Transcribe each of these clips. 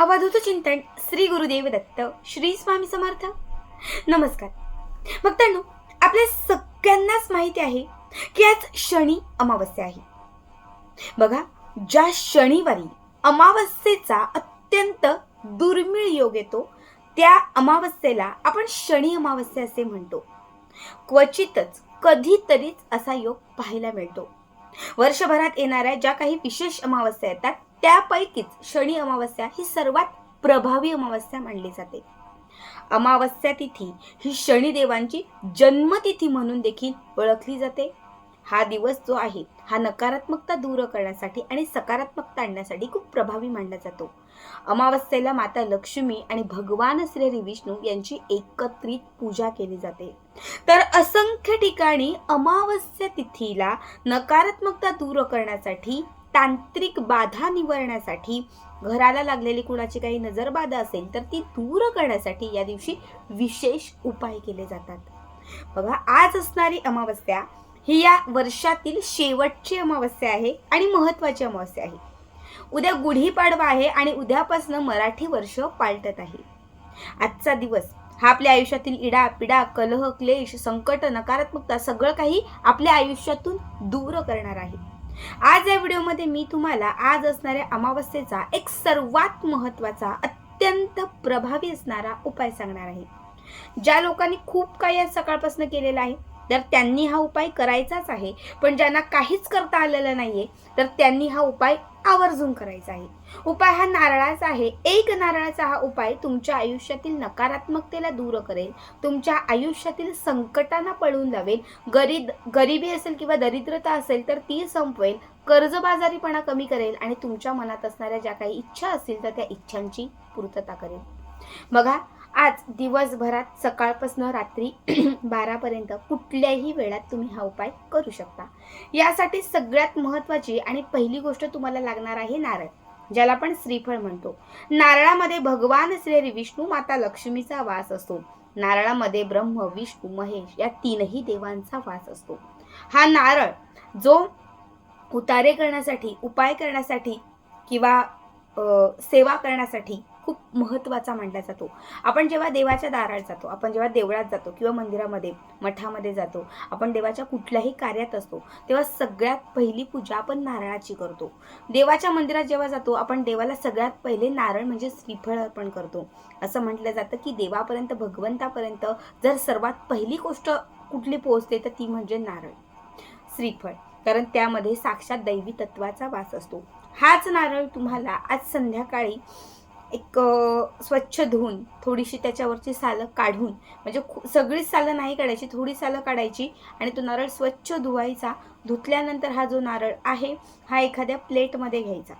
अवधूत चिंतन श्री गुरुदेव दत्त श्री स्वामी समर्थ. नमस्कार. भक्तांनो आपल्या सगळ्यांनाच माहिती आहे की आज शनी अमावस्या आहे. बघा ज्या शनिवारी अमावस्येचा अत्यंत दुर्मिळ योग येतो त्या अमावस्येला आपण शनी अमावस्या असे म्हणतो. क्वचितच कधीतरीच असा योग पाहायला मिळतो. वर्षभरात येणाऱ्या ज्या काही विशेष अमावस्या येतात त्यापैकीच शनी अमावस्या ही सर्वात प्रभावी अमावस्या मानली जाते. अमावस्या तिथी ही शनिदेवांची जन्मतिथी म्हणून देखील ओळखली जाते. हा दिवस जो आहे हा नकारात्मकता दूर करण्यासाठी आणि सकारात्मकता आणण्यासाठी खूप प्रभावी मानला जातो. अमावस्येला माता लक्ष्मी आणि भगवान श्री विष्णू यांची एकत्रित पूजा केली जाते. तर असंख्य ठिकाणी अमावस्या तिथीला नकारात्मकता दूर करण्यासाठी तांत्रिक बाधा निवारण्यासाठी घराला लागलेली कुणाची काही नजरबाधा असेल तर ती दूर करण्यासाठी या दिवशी विशेष उपाय केले जातात. बघा आज असणारी अमावस्या ही या वर्षातील शेवटची अमावस्या आहे आणि महत्त्वाची अमावस्या आहे. उद्या गुढीपाडवा आहे आणि उद्यापासून मराठी वर्ष पालटत आहे. आजचा दिवस हा आपल्या आयुष्यातील इडा पिडा कलह क्लेश संकट नकारात्मकता सगळं काही आपल्या आयुष्यातून दूर करणार आहे. आज या व्हिडिओमध्ये मी तुम्हाला आज असणाऱ्या अमावस्येचा एक सर्वात महत्त्वाचा अत्यंत प्रभावी असणारा उपाय सांगणार आहे. ज्या लोकांनी खूप काही आज सकाळपासून केलेलं आहे तर त्यांनी हा उपाय करायचाच आहे. पण ज्यांना काहीच करता आलेलं नाही आहे तर त्यांनी हा उपाय आवर्जून करायचा आहे. उपाय हा नारळाचा आहे. एक नारळाचा हा उपाय तुमच्या आयुष्यातील नकारात्मकतेला दूर करेल तुमच्या आयुष्यातील संकटांना पळून लावेल गरीब गरिबी असेल किंवा दरिद्रता असेल तर ती संपवेल कर्जबाजारीपणा कमी करेल आणि तुमच्या मनात असणाऱ्या ज्या काही इच्छा असतील तर त्या इच्छांची पूर्तता करेल. बघा आज दिवसभरात सकाळपासून रात्री बारापर्यंत कुठल्याही वेळात तुम्ही हा उपाय करू शकता. यासाठी सगळ्यात महत्त्वाची आणि पहिली गोष्ट तुम्हाला लागणार आहे नारळ ज्याला आपण श्रीफळ म्हणतो. नारळामध्ये भगवान श्री विष्णू माता लक्ष्मीचा वास असतो. नारळामध्ये ब्रह्म विष्णू महेश या तीनही देवांचा वास असतो. हा नारळ जो उतारे करण्यासाठी उपाय करण्यासाठी किंवा सेवा करण्यासाठी खूप महत्त्वाचा मानला जातो. आपण जेव्हा देवाच्या दारात जातो आपण जेव्हा देवळात जातो किंवा मंदिरामध्ये मठामध्ये जातो आपण देवाच्या कुठल्याही कार्यात असतो तेव्हा सगळ्यात पहिली पूजा आपण नारळाची करतो. देवाच्या मंदिरात जेव्हा जातो आपण देवाला सगळ्यात पहिले नारळ म्हणजे श्रीफळ अर्पण करतो. असं म्हटलं जातं की देवापर्यंत भगवंतापर्यंत जर सर्वात पहिली गोष्ट कुठली पोहोचते तर ती म्हणजे नारळ. श्रीफळ. कारण त्यामध्ये साक्षात दैवी तत्वाचा वास असतो. हाच नारळ तुम्हाला आज संध्याकाळी एक स्वच्छ धुवून थोडीशी त्याच्यावरची सालं काढून म्हणजे खू- सगळीच सालं नाही काढायची थोडी सालं काढायची आणि तो नारळ स्वच्छ धुवायचा. धुतल्यानंतर हा जो नारळ आहे हा एखाद्या प्लेटमध्ये घ्यायचा.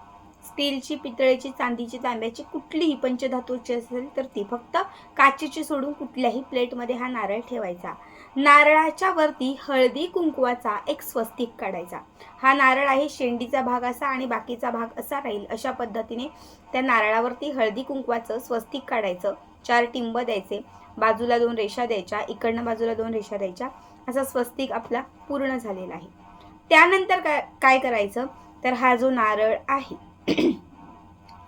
स्टीलची पितळेची चांदीची तांब्याची कुठलीही पंचधातूची असेल तर ती फक्त काचेची सोडून कुठल्याही प्लेटमध्ये हा नारळ ठेवायचा. नारळाच्या वरती हळदी कुंकवाचा एक स्वस्तिक काढायचा. हा नारळ आहे शेंडीचा भाग असा आणि बाकीचा भाग असा राहील अशा पद्धतीने त्या नारळावरती हळदी कुंकवाचं स्वस्तिक काढायचं. चार टिंब द्यायचे बाजूला दोन रेषा द्यायच्या इकडनं बाजूला दोन रेषा द्यायच्या. असा स्वस्तिक आपला पूर्ण झालेला आहे. त्यानंतर काय काय करायचं? तर हा जो नारळ आहे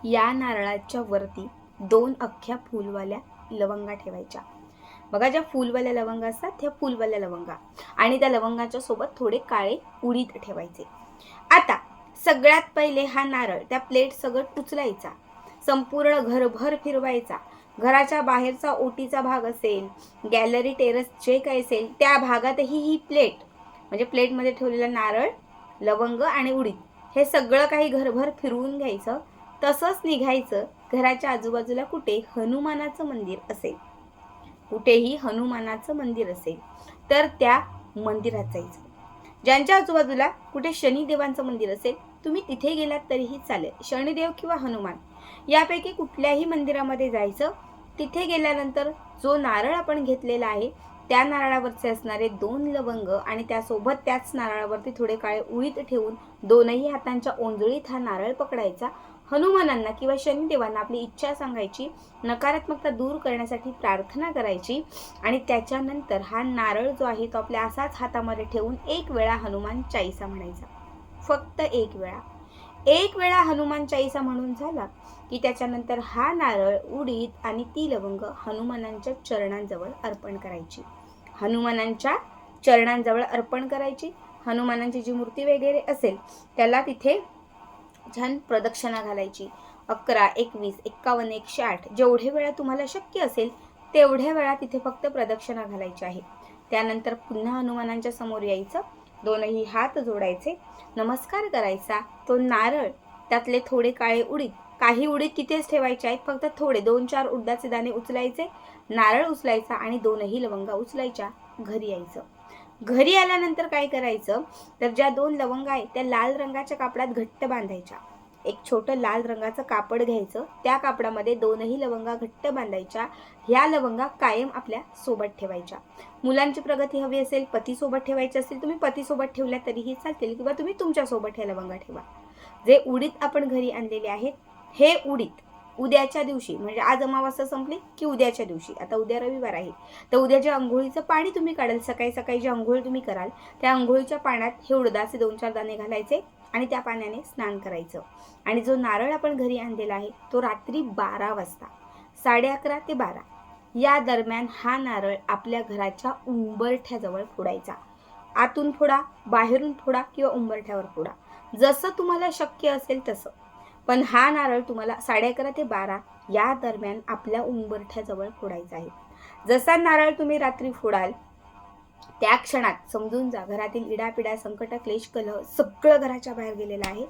या नारळाच्या वरती दोन अख्ख्या फुलवाल्या लवंगा ठेवायच्या. बघा ज्या फुलवाल्या लवंगा असतात त्या फुलवाल्या लवंगा. आणि त्या लवंगाच्या सोबत थोडे काळे उडीद ठेवायचे. आता सगळ्यात पहिले हा नारळ त्या प्लेट सगळं टुचलायचा. संपूर्ण घरभर फिरवायचा. घराच्या बाहेरचा ओटीचा भाग असेल गॅलरी टेरेस जे काही असेल त्या भागातही ही प्लेट म्हणजे प्लेटमध्ये ठेवलेला नारळ लवंग आणि उडीद हे सगळं काही घरभर फिरवून घ्यायचं. तसंच निघायचं. घराच्या आजूबाजूला कुठे? हनुमानाचं मंदिर असेल. कुठेही हनुमानाचं मंदिर असेल तर त्या मंदिरात जायचं. ज्यांच्या आजूबाजूला कुठे शनिदेवांचं मंदिर असेल तुम्ही तिथे गेलात तरीही चालेल. शनिदेव किंवा हनुमान यापैकी कुठल्याही मंदिरामध्ये जायचं तिथे गेल्यानंतर जो नारळ आपण घेतलेला आहे त्या नारळावरचे असणारे दोन लवंग आणि त्यासोबत त्याच नारळावरती थोडे काळे उळीत ठेवून दोनही हातांच्या ओंजळीत हा नारळ पकडायचा हनुमानांना किंवा शनिदेवांना आपली इच्छा सांगायची नकारात्मकता दूर करण्यासाठी प्रार्थना करायची आणि त्याच्यानंतर हा नारळ जो आहे तो आपल्या असाच हातामध्ये ठेवून एक वेळा हनुमान चाळीसा म्हणायचा. फक्त एक वेळा. एक वेळा हनुमान चाळीसा म्हणून झाला की त्याच्यानंतर हा नारळ उडीद आणि ती लवंग हनुमानांच्या चरणांजवळ अर्पण करायची. हनुमानांच्या चरणांजवळ अर्पण करायची. हनुमानांची जी मूर्ती वगैरे असेल त्याला तिथे छान प्रदक्षिणा घालायची. अकरा एकवीस एक्कावन्न एकशे आठ. जेवढे वेळा तुम्हाला शक्य असेल तेवढ्या वेळा तिथे फक्त प्रदक्षिणा घालायची आहे. त्यानंतर पुन्हा हनुमानांच्या समोर यायचं. दोनही हात जोडायचे. नमस्कार करायचा. तो नारळ त्यातले थोडे काळे उडीद. काही उडीद तिथेच ठेवायचे आहेत. फक्त थोडे दोन चार उडदाचे दाणे उचलायचे. नारळ उचलायचा आणि दोनही लवंगा उचलायच्या. घरी यायचं. घरी आल्यानंतर काय करायचं? तर ज्या दोन लवंगा आहेत त्या लाल रंगाच्या कापडात घट्ट बांधायच्या. एक छोटं लाल रंगाचं कापड घ्यायचं. त्या कापडामध्ये दोनही लवंगा घट्ट बांधायच्या. ह्या लवंगा कायम आपल्यासोबत ठेवायच्या. मुलांची प्रगती हवी असेल पतीसोबत ठेवायची असेल तुम्ही पतीसोबत ठेवल्या तरीही चालतील किंवा तुम्ही तुमच्यासोबत ह्या लवंगा ठेवा. जे उडीद आपण घरी आणलेले आहेत हे उडीद उद्याच्या दिवशी म्हणजे आज अमावास्या संपली की उद्याच्या दिवशी? आता उद्या रविवार आहे. तर उद्या जे अंघोळीचं पाणी तुम्ही काढाल. सकाळी सकाळी जी आंघोळ तुम्ही कराल त्या आंघोळीच्या पाण्यात हे उडदाचे दोन चार दाणे घालायचे आणि त्या पाण्याने स्नान करायचं. आणि जो नारळ आपण घरी आणलेला आहे तो रात्री बारा वाजता साडे अकरा ते बारा या दरम्यान हा नारळ आपल्या घराच्या उंबरठ्याजवळ फोडायचा. आतून फोडा बाहेरून फोडा किंवा उंबरठ्यावर फोडा. जसं तुम्हाला शक्य असेल तसं. पण हा नारळ तुम्हाला साडे अकरा ते बारा या दरम्यान आपल्या उंबरठ्याजवळ फोडायचा आहे. जसा नारळ तुम्ही रात्री फोडाल त्या क्षणात समजून जा घरातील इडापिडा संकट क्लेश कलह सगळं घराच्या बाहेर गेलेलं आहे.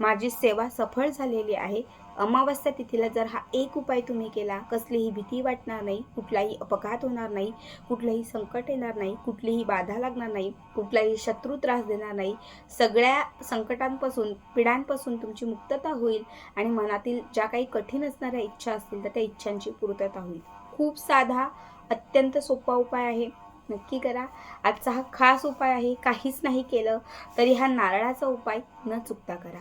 माझी सेवा सफळ झालेली आहे. अमावस्या तिथीला जर हा एक उपाय तुम्ही केला कसलीही भीती वाटणार नाही कुठलाही अपघात होणार नाही कुठलंही संकट येणार नाही कुठलीही बाधा लागणार नाही कुठलाही शत्रू त्रास देणार नाही सगळ्या संकटांपासून पिढ्यांपासून तुमची मुक्तता होईल आणि मनातील ज्या काही कठीण असणाऱ्या इच्छा असतील तर त्या इच्छांची पूर्तता होईल. खूप साधा अत्यंत सोपा उपाय आहे. नक्की करा. आजचा हा खास उपाय आहे. काहीच नाही केलं तरी हा नारळाचा उपाय न चुकता करा.